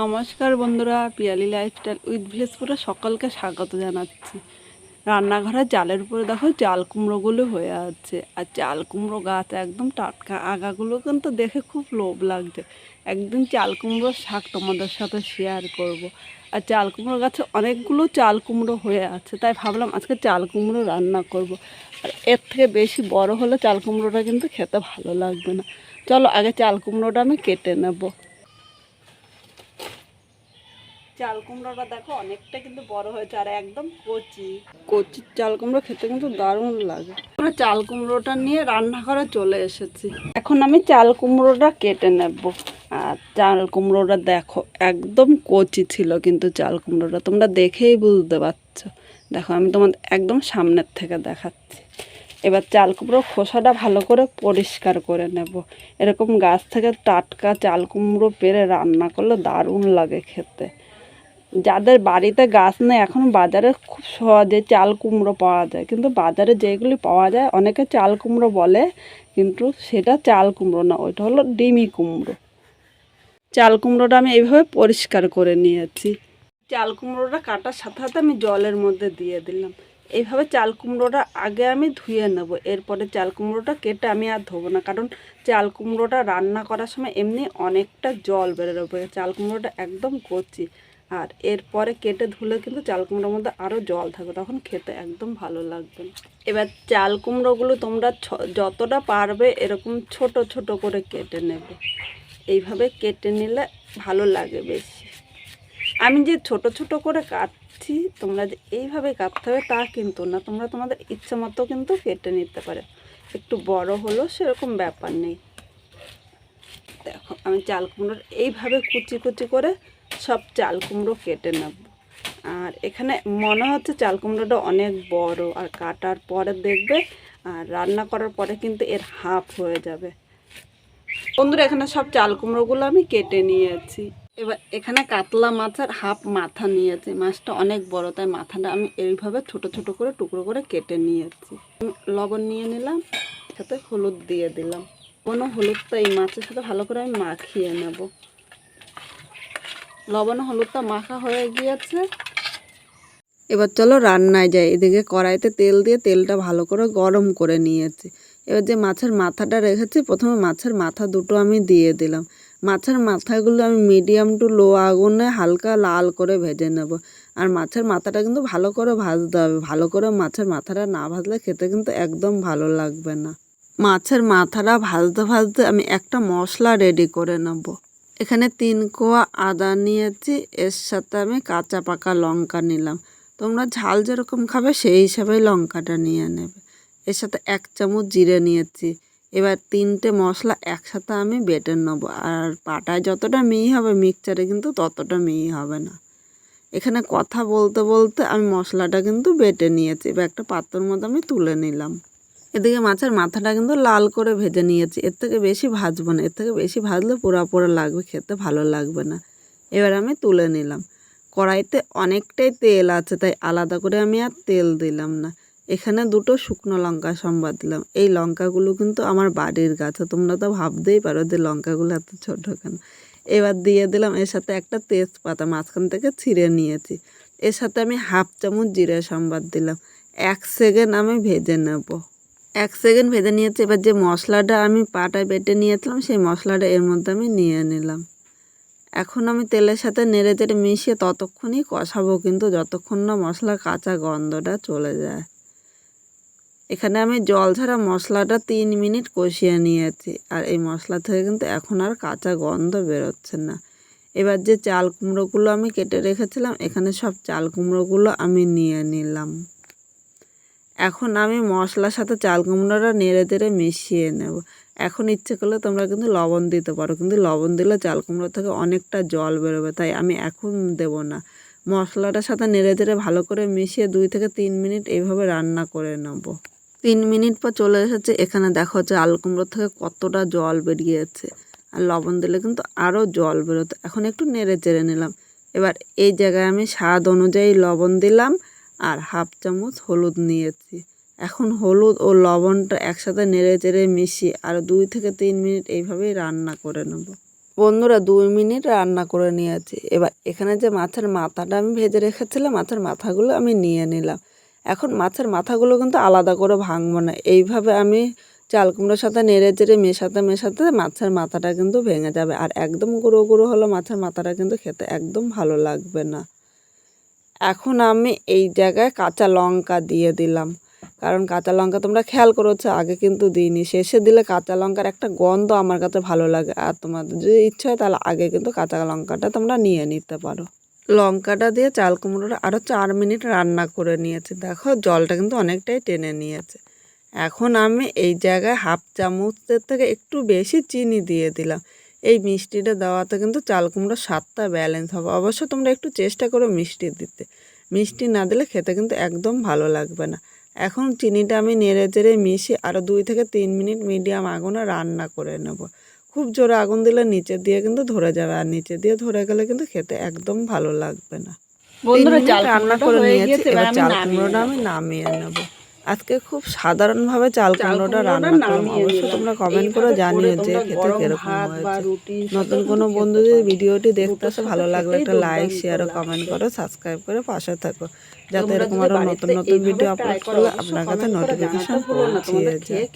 নমস্কার বন্ধুরা, Piyali lifestyle with ভিলেজপুরে সকলকে স্বাগত জানাচ্ছি। রান্নাঘরে চালের উপরে দেখো চাল কুমড়োগুলো হয়ে আছে। আর চাল কুমড়ো গাছ একদম টাটকা, আগাগুলো কিন্তু দেখে খুব লোভ লাগছে। একদিন চাল কুমড়োর শাক তোমাদের সাথে শেয়ার করব। আর চাল কুমড়ো গাছে অনেকগুলো চাল কুমড়ো হয়ে আছে, তাই ভাবলাম আজকে চাল কুমড়ো রান্না করব। আর এর থেকে বেশি বড় হলে চাল কুমড়োটা কিন্তু খেতে ভালো লাগবে না। চলো আগে চাল কুমড়োটা আমি কেটে নেব। চাল কুমড়োটা দেখো অনেকটা কিন্তু বড় হয়েছে আর একদম কচি। কচি চাল কুমড়ো খেতে কিন্তু দারুণ লাগে। আমরা চাল কুমড়োটা নিয়ে রান্নাঘরে চলে এসেছি। এখন আমি চাল কুমড়োটা কেটে নেব। আর চাল কুমড়োটা দেখো একদম কচি ছিল কিন্তু চাল কুমড়োটা। তোমরা দেখেই বুঝতে পারছ। দেখো আমি তোমাদের একদম সামনের থেকে দেখাচ্ছি। এবার চাল কুমড়ো খোসাটা ভালো করে পরিষ্কার করে নেব। এরকম গাছ থেকে টাটকা চাল কুমড়ো পেরে রান্না করলে দারুণ লাগে খেতে। যাদের বাড়িতে গাছ নেই, এখন বাজারে খুব সহজে চাল কুমড়ো পাওয়া যায়। কিন্তু বাজারে যেগুলি পাওয়া যায়, অনেকে চাল কুমড়ো বলে, কিন্তু সেটা চাল কুমড়ো না, ওইটা হলো ডিমি কুমড়ো। চাল কুমড়োটা আমি এইভাবে পরিষ্কার করে নিয়েছি। চাল কুমড়োটা কাটার সাথে সাথে আমি জলের মধ্যে দিয়ে দিলাম। এইভাবে চাল কুমড়োটা আগে আমি ধুয়ে নেব, এরপরে চাল কুমড়োটা কেটে আমি আর ধোবো না, কারণ চাল কুমড়োটা রান্না করার সময় এমনি অনেকটা জল বেরোবে। চাল কুমড়োটা একদম কচি। আর এরপরে কেটে ধুলে কিন্তু চাল কুমড়োর মধ্যে আরও জল থাকবে, তখন খেতে একদম ভালো লাগবে এবার চাল কুমড়োগুলো তোমরা যতটা পারবে এরকম ছোট ছোট করে কেটে নেবে। এইভাবে কেটে নিলে ভালো লাগে বেশি। আমি যে ছোট ছোট করে কাটছি, তোমরা যে এইভাবে কাটতে হবে তা কিন্তু না, তোমরা তোমাদের ইচ্ছে মতো কিন্তু কেটে নিতে পারে। একটু বড় হলেও সেরকম ব্যাপার নেই। দেখো, আমি চাল কুমড়োর এইভাবে কুচি কুচি করে সব চাল কুমড়ো কেটে নেব। আর এখানে মনে হচ্ছে চাল কুমড়োটা অনেক বড় আর কাটার পরে দেখবে আর রান্না করার পরে কিন্তু এর হাফ হয়ে যাবে। বন্ধুরা, এখানে সব চাল কুমড়োগুলো আমি কেটে নিয়েছি। এবার এখানে কাতলা মাছের হাফ মাথা নিয়েছি। মাছটা অনেক বড়, তাই মাথাটা আমি এইভাবে ছোট ছোট করে টুকরো করে কেটে নিয়েছি। লবণ নিয়ে নিলাম, সাথে হলুদ দিয়ে দিলাম। কোনো হলুদটা এই মাছের সাথে ভালো করে আমি মাখিয়ে নেব। লবণ হলুদটা মাখা হয়ে গিয়েছে। এবার চলো রান্নায় যাই। এদিকে কড়াইতে তেল দিয়ে তেলটা ভালো করে গরম করে নিয়েছি। এবার যে মাছের মাথাটা রেখেছি, প্রথমে মাছের মাথা দুটো আমি দিয়ে দিলাম। মাছের মাথাগুলো আমি মিডিয়াম টু লো আগুনে হালকা লাল করে ভেজে নেব। আর মাছের মাথাটা কিন্তু ভালো করে ভাজতে হবে। ভালো করে মাছের মাথাটা না ভাজলে খেতে কিন্তু একদম ভালো লাগবে না। মাছের মাথাটা ভাজতে ভাজতে আমি একটা মশলা রেডি করে নেব। এখানে তিন কোয়া আদা নিয়েছি, এর সাথে আমি কাঁচা পাকা লঙ্কা নিলাম। তোমরা ঝাল যেরকম খাবে, সেই হিসাবেই লঙ্কাটা নিয়ে নেবে। এর সাথে এক চামচ জিরে নিয়েছি। এবার তিনটে মশলা একসাথে আমি বেটে নেব। আর পাটায় যতটা মিহি হবে, মিক্সচারে কিন্তু ততটা মিহি হবে না। এখানে কথা বলতে বলতে আমি মশলাটা কিন্তু বেটে নিয়েছি। এবার একটা পাত্রর মধ্যে আমি তুলে নিলাম। এদিকে মাছের মাথাটা কিন্তু লাল করে ভেজে নিয়েছি। এর থেকে বেশি ভাজবো না। এর থেকে বেশি ভাজলে পোড়া পোড়া লাগবে, খেতে ভালো লাগবে না। এবার আমি তুলে নিলাম। কড়াইতে অনেকটাই তেল আছে, তাই আলাদা করে আমি আর তেল দিলাম না। এখানে দুটো শুকনো লঙ্কা সম্বাদ দিলাম। এই লঙ্কাগুলো কিন্তু আমার বাড়ির গাছে, তোমরা তো ভাবতেই পারো যে লঙ্কাগুলো এত ছোটো কেন? এবার দিয়ে দিলাম এর সাথে একটা তেজপাতা মাঝখান থেকে ছিঁড়ে নিয়েছি। এর সাথে আমি হাফ চামচ জিরে সম্বাদ দিলাম। এক সেকেন্ড আমি ভেজে নেব। এক সেকেন্ড ভেজে নিয়েছি, এবার যে মশলাটা আমি পাটায় বেটে নিয়েছিলাম, সেই মশলাটা এর মধ্যে আমি নিয়ে নিলাম। এখন আমি তেলের সাথে নেড়ে চেড়ে মিশিয়ে ততক্ষণই কষাবো, কিন্তু যতক্ষণ না মশলার কাঁচা গন্ধটা চলে যায়। এখানে আমি জল ছাড়া মশলাটা তিন মিনিট কষিয়ে নিয়েছি, আর এই মশলা থেকে কিন্তু এখন আর কাঁচা গন্ধ বেরোচ্ছে না। এবার যে চাল কুমড়োগুলো আমি কেটে রেখেছিলাম, এখানে সব চাল কুমড়োগুলো আমি নিয়ে নিলাম। এখন আমি মশলার সাথে চাল কুমড়োটা নেড়ে তেড়ে মিশিয়ে নেব। এখন ইচ্ছে করলে তোমরা কিন্তু লবণ দিতে পারো, কিন্তু লবণ দিলে চাল কুমড়ো থেকে অনেকটা জল বেরোবে, তাই আমি এখন দেব না। মশলাটার সাথে নেড়ে চেড়ে ভালো করে মিশিয়ে দুই থেকে তিন মিনিট এইভাবে রান্না করে নেব। তিন মিনিট পর চলে এসেছে, এখানে দেখো আলু কুমড়ো থেকে কতটা জল বেরিয়েছে। আর লবণ দিলে কিন্তু আরও জল বেরোতো। এখন একটু নেড়ে চেড়ে নিলাম। এবার এই জায়গায় আমি স্বাদ অনুযায়ী লবণ দিলাম। আর হাফ চামচ হলুদ নিয়েছি। এখন হলুদ ও লবণটা একসাথে নেড়ে চেড়ে মিশিয়ে আর দুই থেকে তিন মিনিট এইভাবেই রান্না করে নেব। বন্ধুরা, দুই মিনিট রান্না করে নিয়েছি। এবার এখানে যে মাছের মাথাটা আমি ভেজে রেখেছিলাম, মাছের মাথাগুলো আমি নিয়ে নিলাম। এখন মাছের মাথাগুলো কিন্তু আলাদা করে ভাঙবো না। এইভাবে আমি চাল কুমড়োর সাথে নেড়ে চেড়ে মেশাতে মেশাতে মাছের মাথাটা কিন্তু ভেঙে যাবে। আর একদম গুঁড়ো গুঁড়ো হলো মাছের মাথাটা কিন্তু খেতে একদম ভালো লাগবে না। এখন আমি এই জায়গায় কাঁচা লঙ্কা দিয়ে দিলাম। কারণ কাঁচা লঙ্কা তোমরা খেয়াল করেছ, আগে কিন্তু দিইনি। শেষে দিলে কাঁচা লঙ্কার একটা গন্ধ আমার কাছে ভালো লাগে। আর তোমাদের যদি ইচ্ছে হয় তাহলে আগে কিন্তু কাঁচা লঙ্কাটা তোমরা নিয়ে নিতে পারো। লঙ্কাটা দিয়ে চাল কুমড়োটা আরও চার মিনিট রান্না করে নিয়েছে। দেখো জলটা কিন্তু অনেকটাই টেনে নিয়েছে। এখন আমি এই জায়গায় হাফ চামচের থেকে একটু বেশি চিনি দিয়ে দিলাম। এই মিষ্টিটা দেওয়াতে কিন্তু চাল কুমড়োর স্বাদটা ব্যালেন্স হবে। অবশ্য তোমরা একটু চেষ্টা করো মিষ্টি দিতে। মিষ্টি না দিলে খেতে কিন্তু একদম ভালো লাগবে না। এখন চিনিটা আমি নেড়ে চেড়ে মিশিয়ে আরও দুই থেকে তিন মিনিট মিডিয়াম আগুনে রান্না করে নেব। খুব জোরে আগুন দিলে নিচে দিয়ে কিন্তু ধরে যাবে। আর নিচে দিয়ে ধরে গেলে কিন্তু খেতে একদম ভালো লাগবে না। বন্ধুরা, চাল রান্না করে নিয়েছি। এবার চাল কুমড়োটা আমি নামিয়ে নেব। আজকে খুব সাধারণভাবে চাল কুমড়োটা রান্না করলাম। নামিয়ে অবশ্য তোমরা কমেন্ট করে জানিও যে খেতে কীরকম হয়েছে। নতুন কোনো বন্ধু যদি ভিডিওটি দেখতে আসে ভালো লাগলে একটা লাইক শেয়ার ও কমেন্ট করো সাবস্ক্রাইব করে পাশে থাকো। যাতে এরকম আরও নতুন নতুন ভিডিও আপলোড করো, করলে আপনার কাছে নোটিফিকেশন পৌঁছিয়ে যায়।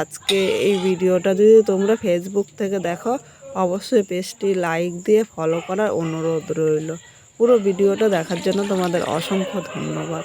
আজকে এই ভিডিওটা যদি তোমরা ফেসবুক থেকে দেখো অবশ্যই পেজটি লাইক দিয়ে ফলো করার অনুরোধ রইল। পুরো ভিডিওটা দেখার জন্য তোমাদের অসংখ্য ধন্যবাদ।